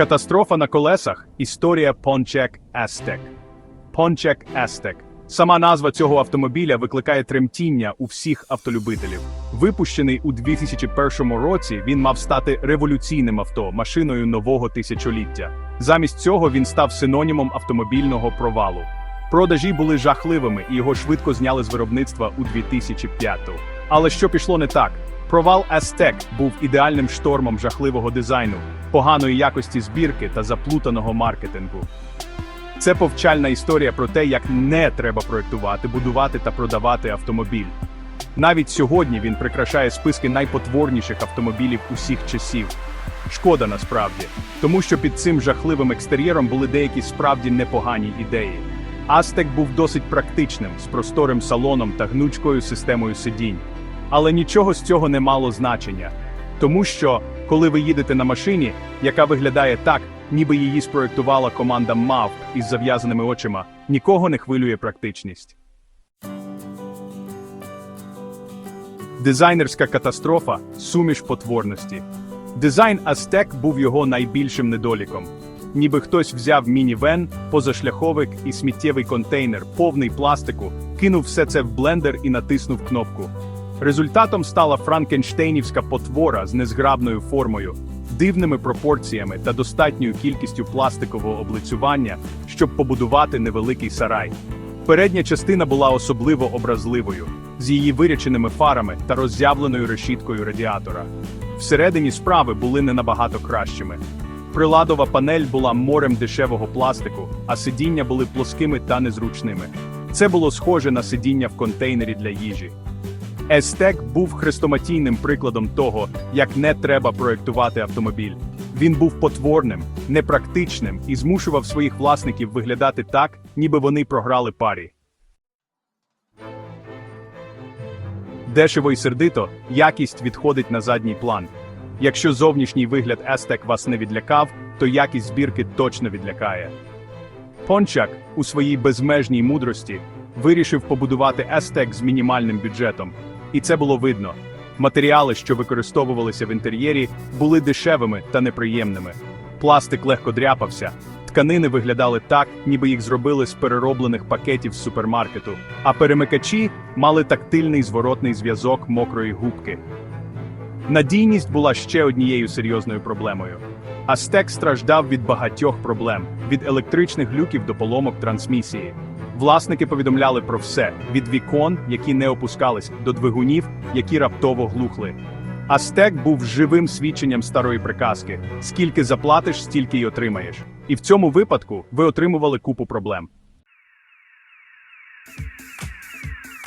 Катастрофа на колесах історія Pontiac Aztek. Pontiac Aztek. Сама назва цього автомобіля викликає тремтіння у всіх автолюбителів. Випущений у 2001 році, він мав стати революційним авто, машиною нового тисячоліття. Замість цього він став синонімом автомобільного провалу. Продажі були жахливими, і його швидко зняли з виробництва у 2005. Але що пішло не так? Провал Aztek був ідеальним штормом жахливого дизайну, поганої якості збірки та заплутаного маркетингу. Це повчальна історія про те, як не треба проєктувати, будувати та продавати автомобіль. Навіть сьогодні він прикрашає списки найпотворніших автомобілів усіх часів. Шкода насправді, тому що під цим жахливим екстер'єром були деякі справді непогані ідеї. Астек був досить практичним, з просторим салоном та гнучкою системою сидінь. Але нічого з цього не мало значення. Тому що, коли ви їдете на машині, яка виглядає так, ніби її спроєктувала команда мавп із зав'язаними очима, нікого не хвилює практичність. Дизайнерська катастрофа суміш потворності. Дизайн Aztek був його найбільшим недоліком. Ніби хтось взяв мінівен, позашляховик і сміттєвий контейнер, повний пластику, кинув все це в блендер і натиснув кнопку. Результатом стала франкенштейнівська потвора з незграбною формою, дивними пропорціями та достатньою кількістю пластикового облицювання, щоб побудувати невеликий сарай. Передня частина була особливо образливою, з її виряченими фарами та роззявленою решіткою радіатора. Всередині справи були не набагато кращими. Приладова панель була морем дешевого пластику, а сидіння були плоскими та незручними. Це було схоже на сидіння в контейнері для їжі. Естек був хрестоматійним прикладом того, як не треба проєктувати автомобіль. Він був потворним, непрактичним і змушував своїх власників виглядати так, ніби вони програли парі. Дешево і сердито, якість відходить на задній план. Якщо зовнішній вигляд Естек вас не відлякав, то якість збірки точно відлякає. Пончак у своїй безмежній мудрості вирішив побудувати Естек з мінімальним бюджетом. І це було видно. Матеріали, що використовувалися в інтер'єрі, були дешевими та неприємними. Пластик легко дряпався, тканини виглядали так, ніби їх зробили з перероблених пакетів з супермаркету, а перемикачі мали тактильний зворотний зв'язок мокрої губки. Надійність була ще однією серйозною проблемою. Астек страждав від багатьох проблем: від електричних глюків до поломок трансмісії. Власники повідомляли про все: від вікон, які не опускались, до двигунів, які раптово глухли. Астек був живим свідченням старої приказки: скільки заплатиш, стільки й отримаєш. І в цьому випадку ви отримували купу проблем.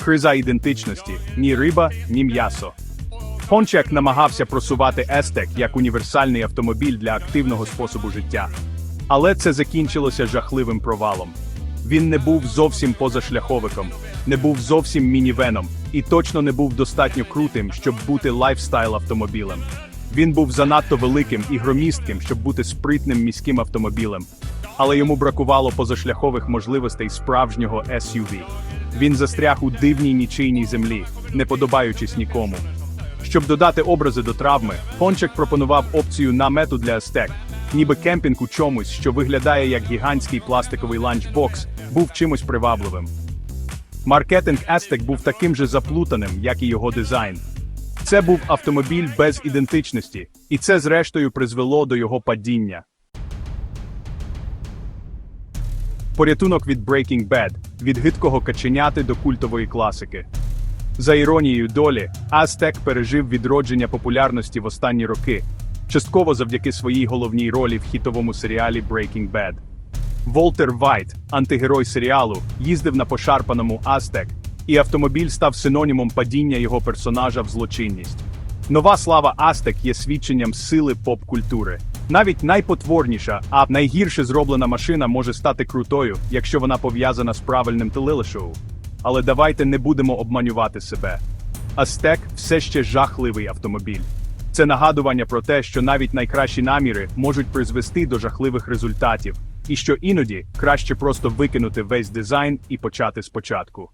Криза ідентичності ні риба, ні м'ясо. Пончак намагався просувати Естек як універсальний автомобіль для активного способу життя. Але це закінчилося жахливим провалом. Він не був зовсім позашляховиком, не був зовсім мінівеном і точно не був достатньо крутим, щоб бути лайфстайл автомобілем. Він був занадто великим і громістким, щоб бути спритним міським автомобілем. Але йому бракувало позашляхових можливостей справжнього SUV. Він застряг у дивній нічийній землі, не подобаючись нікому. Щоб додати образи до травми, Пончак пропонував опцію намету для Астек, ніби кемпінг у чомусь, що виглядає як гігантський пластиковий ланчбокс, був чимось привабливим. Маркетинг Астек був таким же заплутаним, як і його дизайн. Це був автомобіль без ідентичності, і це зрештою призвело до його падіння. Порятунок від Breaking Bad, від гидкого каченяти до культової класики. За іронією долі, Aztek пережив відродження популярності в останні роки, частково завдяки своїй головній ролі в хітовому серіалі Breaking Bad. Волтер Вайт, антигерой серіалу, їздив на пошарпаному Aztek, і автомобіль став синонімом падіння його персонажа в злочинність. Нова слава Aztek є свідченням сили поп-культури. Навіть найпотворніша, а найгірше зроблена машина може стати крутою, якщо вона пов'язана з правильним телешоу. Але давайте не будемо обманювати себе. Астек все ще жахливий автомобіль. Це нагадування про те, що навіть найкращі наміри можуть призвести до жахливих результатів, і що іноді краще просто викинути весь дизайн і почати спочатку.